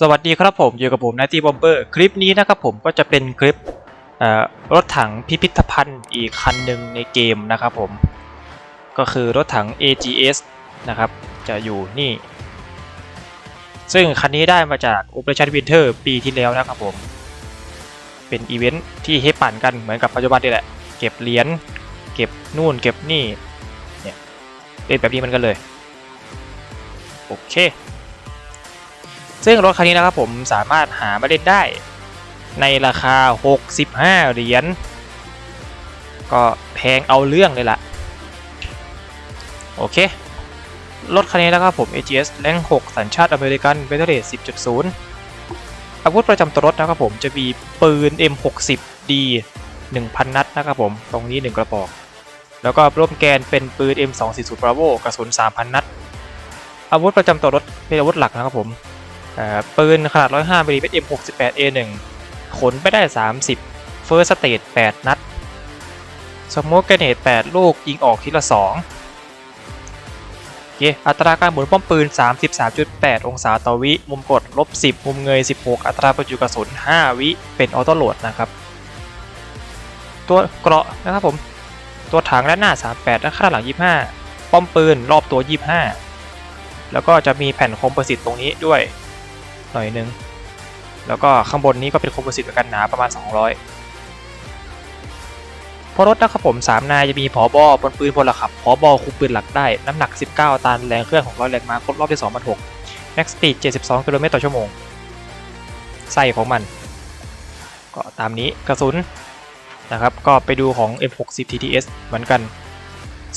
สวัสดีครับผมอยู่กับผมน i ตี้บอมเบอร์คลิปนี้นะครับผมก็จะเป็นคลิปรถถังพิพิธภัณฑ์อีกคันหนึ่งในเกมนะครับผมก็คือรถถัง AGS นะครับจะอยู่นี่ ซึ่งคันนี้ได้มาจาก Operation Winter ปีที่แล้วนะครับผม เป็นอีเวนท์ที่ให้ปั่นกันเหมือนกับปัจจุบันนี่แหละ เก็บเหรียญเก็บนู่นเก็บนี่เนี่ยเล่นแบบนี้มันกันเลย โอเค ซึ่งรถคันนี้นะครับผมสามารถหามาเล่นได้ ในราคา 65 เหรียญ ก็แพงเอาเรื่องเลยล่ะ โอเค รถคันนี้นะครับผม AGS แรง6 สัญชาติอเมริกันเบเทเรต10.0 อาวุธประจำตัวรถนะครับผมจะมีปืน M60D 1,000 นัดนะครับผม ตรงนี้ 1 กระบอก แล้วก็ร่วมแกนเป็นปืน M240 Bravo กระสุน 3,000 นัด อาวุธประจำตัวรถเป็นอาวุธหลักนะครับผม ปืนขนาด 105มิลลิเมตร M68A1 ขนไปได้ 30 First Stage 8 นัดสโมกเกเนต8 ลูก ยิงออกทีละ 2 โอเค อัตราการหมุนป้อมปืน 33.8 องศาต่อวิ มุมกดลบ 10 มุมเงย 16 อัตราประจุกระสุน 5 วิ เป็นออโต้โหลดนะครับ ตัวเกราะนะครับผม ตัวถังด้านหน้า 38 ด้านข้างหลัง 25 ป้อมปืนรอบตัว 25 แล้วก็จะมีแผ่นคอมโพสิตตรงนี้ด้วย หน่อยนึง แล้วก็ข้างบนนี้ก็เป็นคอมโพสิตกันหนาประมาณ 200 พอรถนะครับผม 3 นายจะมีผอบอบนปืนพลขับผอบอคุมปืนหลักได้ น้ำหนัก 19 ตัน แรงเครื่องของร้อยแรงมาครบรอบที่2,006 Max Speed 72กิโลเมตรต่อชั่วโมง ไส้ของมัน ก็ตามนี้กระสุนนะครับก็ไปดูของ M60 TTS เหมือนกัน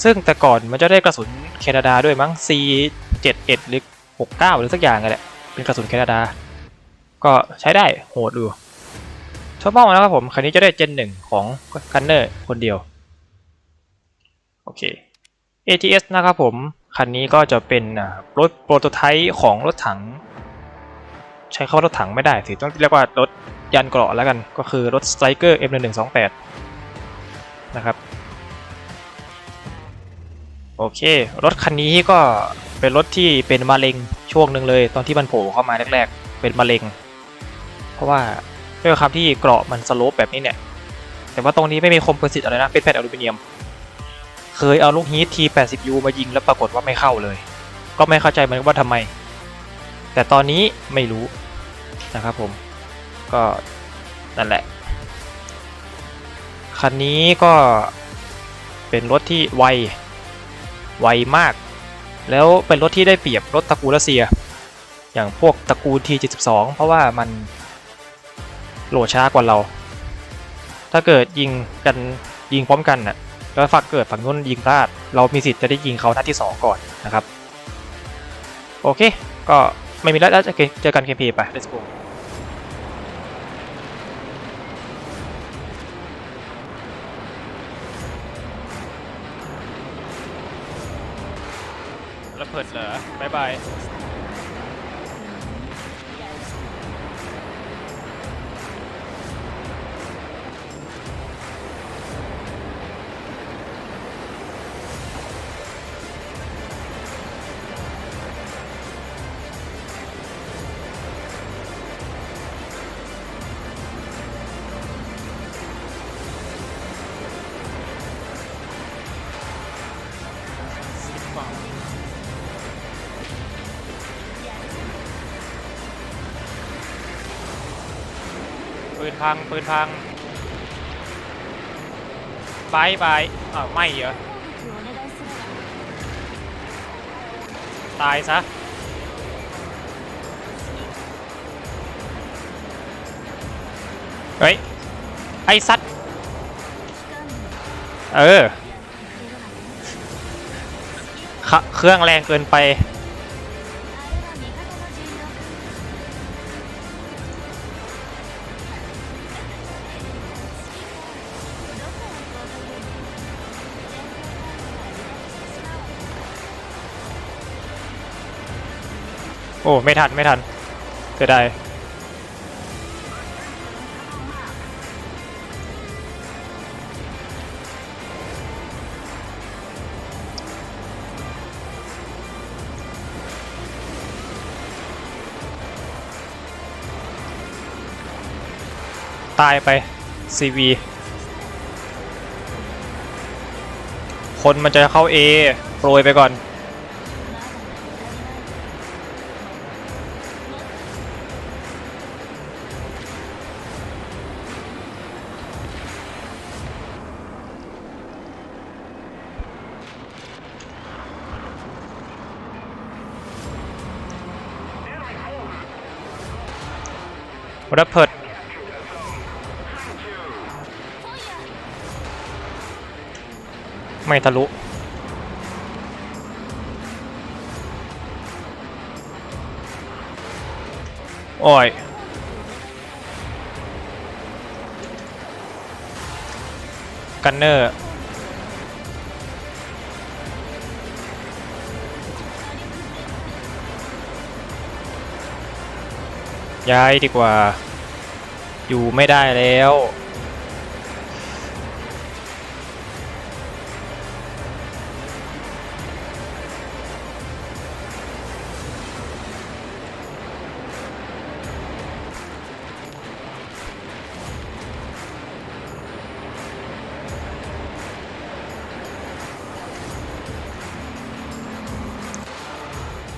ซึ่งแต่ก่อนมันจะได้กระสุนแคนาดาด้วยมั้ง C71 หรือ 69 หรือสักอย่างนั่นแหละ เป็นกระสุนแคนาดา ก็ใช้ได้โหดดูชอบมากนะครับผมคันนี้จะได้เจนหนึ่งของกันเนอร์คนเดียว โอเค ATS นะครับผม คันนี้ก็จะเป็นรถโปรโตไทป์ของรถถัง ใช้คำว่ารถถังไม่ได้สิต้องเรียกว่ารถยันเกราะแล้วกัน ก็คือรถ Striker M1128 นะครับโอเค รถคันนี้ก็เป็นรถที่เป็นมะเร็ง ช่วงหนึ่งเลย ตอนที่มันโผล่เข้ามาแรกๆ เป็นมะเร็ง เพราะว่าด้วยความที่เกราะมันสโลปแบบนี้เนี่ย แต่ว่าตรงนี้ไม่มีคอมโพรสิตอะไรนะ เป็นแผ่นอลูมิเนียม เคยเอาลูกฮีท T80U มายิงแล้วปรากฏว่าไม่เข้าเลย ก็ไม่เข้าใจเหมือนกันว่าทำไม แต่ตอนนี้ไม่รู้นะครับผม ก็นั่นแหละ คันนี้ก็เป็นรถที่ไว ไวมาก แล้วเป็นรถที่ได้เปรียบรถตระกูลรัสเซีย อย่างพวกตระกูล T72 เพราะว่ามันโหลดช้ากว่าเรา ถ้าเกิดยิงกันยิงพร้อมกันน่ะแล้วฝักเกิดฝั่งนู้นยิงพลาด เรามีสิทธิ์จะได้ยิงเขานัดที่ 2 ก่อนนะครับ โอเค ก็ไม่มีแล้วแล้วจะเจอกันเคพีไป let's go พิดเหรอบายบาย พังปืนพังไปไปอ้าวไม่เหรอตายซะเฮ้ย ไอ้สัตว์เออคะเครื่องแรงเกินไป โอ้ ไม่ทัน ไม่ทันเสียดายตายไป CV คนมันจะเข้า A โปรยไปก่อน รับเพิดไม่ทะลุโอ้ยกันเนอร์ ย้ายดีกว่า อยู่ไม่ได้แล้ว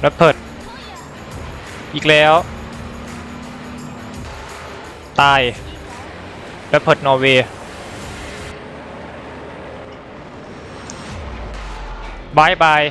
รับเพิดอีกแล้ว ตายแลเพิดนอร์เวย์บายบาย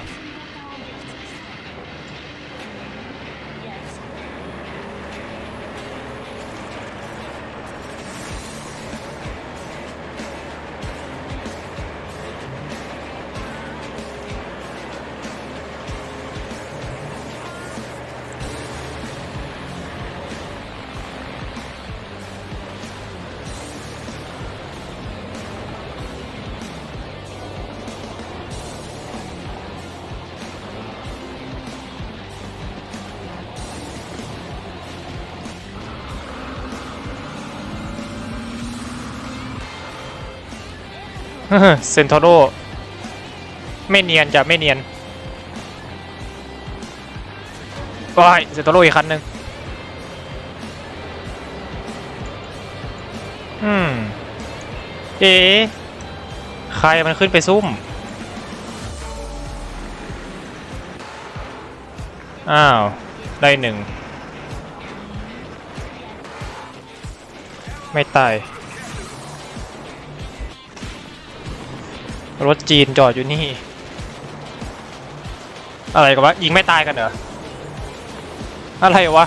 เซนโทโรไม่เนียนจะไม่เนียนว้ายเซนโทโรอีกคันหนึ่งอืม เอ๊ะใครมันขึ้นไปซุ่ม อ้าว ได้หนึ่ง ไม่ตาย รถจีนจอดอยู่นี่ อะไรกันวะยิงไม่ตายกันเหรอ อะไรวะ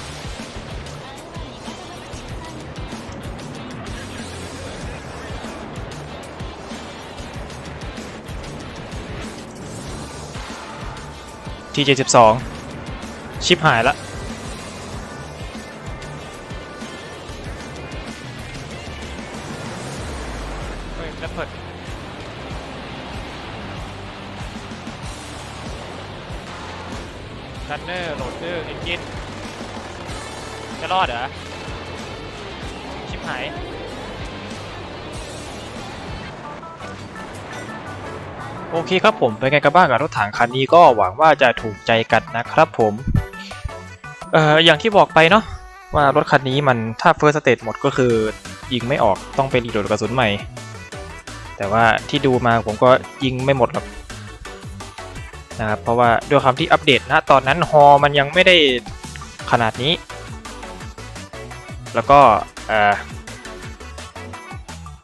ทีเจ็ดสิบสองชิปหายละเฮ้ยแล้วเปิด ชันเนอร์โหลดเดอร์เอนจินจะรอดเหรอ ชิบหายโอเคครับผมเป็นไงกันบ้างกับรถถังคันนี้ก็หวังว่าจะถูกใจกันนะครับผมเอ่ออย่างที่บอกไปเนาะว่ารถคันนี้มันถ้าเฟิร์สสเตจหมดก็คือยิงไม่ออกต้องไปรีโหลดกระสุนใหม่ แต่ว่าที่ดูมาผมก็ยิงไม่หมดหรอก นะครับเพราะว่าด้วยความที่อัปเดตนะตอนนั้นฮอมันยังไม่ได้ขนาดนี้ แล้วก็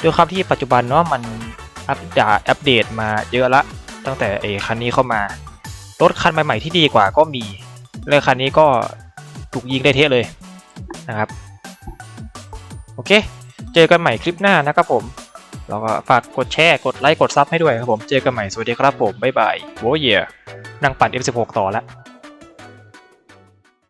ด้วยความที่ปัจจุบันเนาะมันอัปดาอัปเดตมาเยอะละ ตั้งแต่ไอ้คันนี้เข้ามารถคันใหม่ๆที่ดีกว่าก็มีเลยคันนี้ก็ถูกยิงได้เทะเลยนะครับ โอเค เจอกันใหม่คลิปหน้านะครับผม แล้วก็ฝากกดแชร์ กดไลค์ กดซับให้ด้วยครับผม เจอกันใหม่ สวัสดีครับผม บ๊ายบายโว้ยเย่ นั่งปั่น F16 ต่อแล้ว